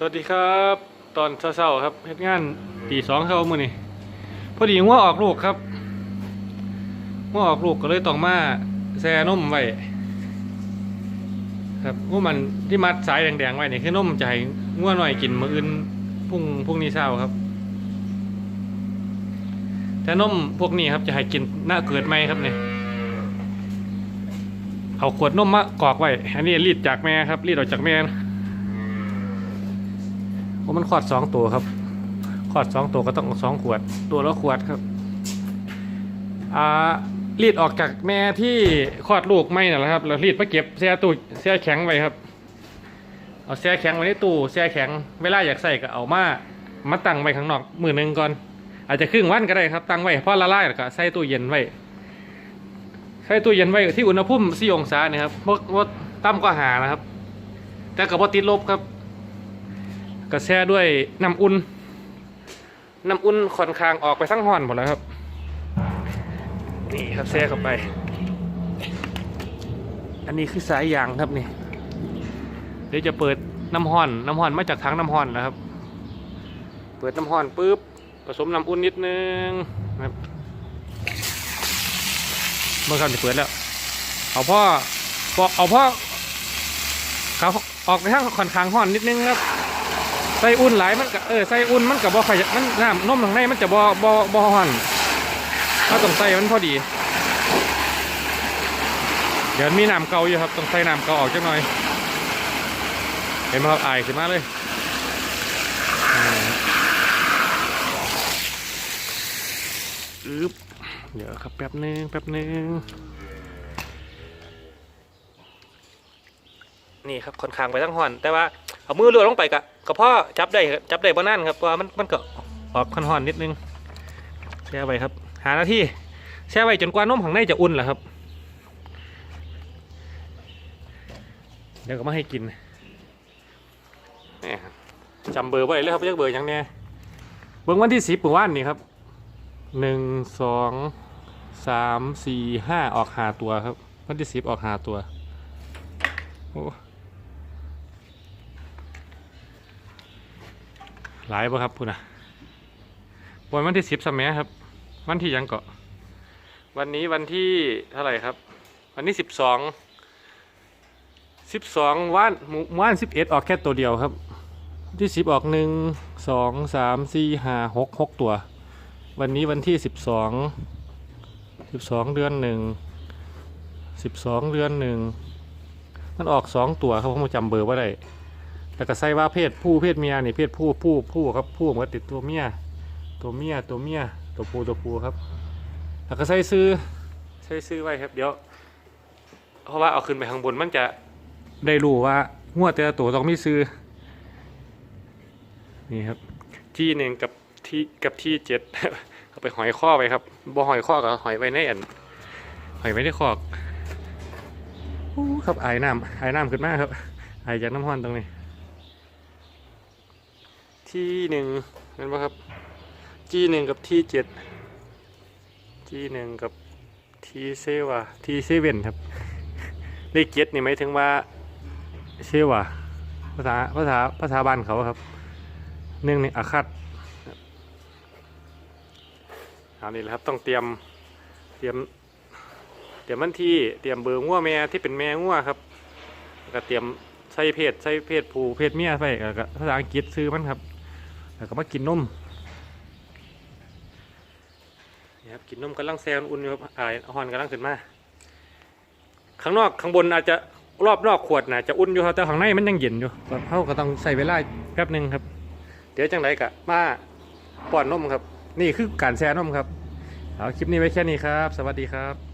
สวัสดีครับ ตอนเช้าๆครับเฮ็ดงานตีสองเข้ามื้อนี้พอดีงัวออกลูกครับงัวออกลูกก็เลยต้องมาแช่นมไว้ครับงัวมันที่มัดสายแดงๆไว้นี่คือนมจะให้งัวหน่อยกินมื้ออื่นพรุ่งพรุ่งนี้เช้าครับ แต่นมพวกนี้ครับจะให้กินหน้าเกิดไหมครับเนี่ยเอาขวดนมมากรอกไว้อันนี้รีดจากแม่ครับรีดออกจากแม่นะ เพราะมันขอดสองตัวครับขอดสองตัวก็ต้องสองขวด ตัวละขวดครับอ่ารีดออกจากแม่ที่คลอดลูกไม่นั่นแหละครับ แล้วรีดมาเก็บแช่ตู้แช่แข็งไว้ครับ เอาแช่แข็งไว้ในตู้แช่แข็ง เวลาอยากใส่ก็เอามา มาตั้งไว้ข้างนอกมือหนึ่งก่อน อาจจะครึ่งวันก็ได้ครับ ตั้งไว้พอละลายแล้วก็ใส่ตู้เย็นไว้ ใส่ตู้เย็นไว้ที่อุณหภูมิ4องศาเนี่ยครับบ่บ่ต่ำกว่าหานะครับ แต่ก็บ่ติดลบครับ กระแช่ด้วยน้ำอุ่น น้ำอุ่นค่อนข้างออกไปทั้งห้อนหมดแล้วครับ นี่ครับแช่เข้าไป อันนี้คือสายยางครับนี่ เดี๋ยวจะเปิดน้ำห้อน น้ำห้อนมาจากถังน้ำห้อนนะครับ เปิดน้ำห้อนปุ๊บผสมน้ำอุ่นนิดนึงนะครับเมื่อคำจะเปิดแล้ว เอาพ่อเอาพ่อเขาออกไปทางค่อนข้างห้อนนิดนึงครับ ใส่อุ่นหลายมันก็เออใส่อุ่นมันกับบ่ค่อยมันน้ำนมข้างในมันจะบ่บ่บ่ฮ้อนถ้าต้องใส่มันพอดี เดี๋ยวมีน้ำเกาอยู่ครับต้องใส่น้ำเกาออกจักหน่อย เห็นไหมครับอายขึ้นมาเลยอึ๊บเดี๋ยวครับแป๊บนึงแป๊บนึงนี่ครับค่อนข้างไปทั้งห่อน แต่ว่าเอามือเลือลงไปกะ กระเพาะจับได้ครับจับได้บ่นั่นครับว่ามันมันก็ออกค่อนๆนิดนึงแช่ไว้ครับ หาหน้าที่แช่ไว้จนกว่านมข้างในจะอุ่นแหละครับเดี๋ยวก็มาให้กินแหม่จำเบอร์ไว้เลยครับเรียกเบอร์ยังแน่เบิ่งวันที่สิบปุ่ว่านนี่ครับหนึ่งสองสามสี่ห้าออกหาตัวครับ วันที่สิบออกหาตัวโอ้ หลายป่ะครับพูดนะวันวันที่สิบสมัยครับ วันที่ยังเกาะ วันนี้วันที่เท่าไหร่ครับ วันนี้สิบสองสิบสองวันหมู่วันสิบเอ็ดออกแค่ตัวเดียวครับ ที่สิบออกหนึ่งสองสามสี่ห้าหกหกตัว วันนี้วันที่สิบสองสิบสองเดือนหนึ่งสิบสองเดือนหนึ่งมันออกสองตัวครับผมจำเบอร์ว่าได้ แล้วก็ใส่ว่าเพศผู้เพศเมียนี่เพศผู้ผู้ผู้ครับผู้มันก็ติดตัวเมียตัวเมียตัวเมียตัวผู้ตัวผู้ครับ แล้วก็ใส่ซื้อใส่ซื้อไว้ครับ เดี๋ยว เพราะว่าเอาขึ้นไปข้างบนมันจะได้รู้ว่างวดแต่ละตัวต้องมีซื้อนี่ครับที่หนึ่งกับที่กับที่เจ็ดเอาไปหอยข้อไปครับบ่หอยข้อกับหอยไว้ในอันหอยไว้ในคอกครับไอ้น้ำไอ้น้ำขึ้นมากครับไอ้จากน้ำห้อนตรงนี้ ที่หนึ่งเห็นปะครับทีหนึ่งกับทีเจ็ดทีหนึ่งกับทีเซวาที่เซเว่นครับเลขเจ็ดนี่หมายถึงว่าเซวาภาษาภาษาภาษาบ้านเขาครับหนึ่องในอาคัดอานี่แหละครับต้องเตรียมเตรียมเตรียมวันที่เตรียมเบอร์งัวแม่ที่เป็นแม่งัวครับก็เตรียมใส่เพศใส่เพศผูเพศเมียไปภาษาอังกฤษซื้อมันครับ แล้วก็มากินนมนี่ครับกินนมกำลังแซนอุ่นอยู่ครับอ่าฮอนกำลังขึ้นมา ข้างนอกข้างบนอาจจะรอบนอกขวดนะจะอุ่นอยู่ครับแต่ข้างในมันยังเย็นอยู่ครับเขาก็ต้องใส่เวลาแป๊บหนึ่งครับ เดี๋ยวจังไรกะมาป้อนนมครับ นี่คือการแซนนมครับ เอาคลิปนี้ไว้แค่นี้ครับ สวัสดีครับ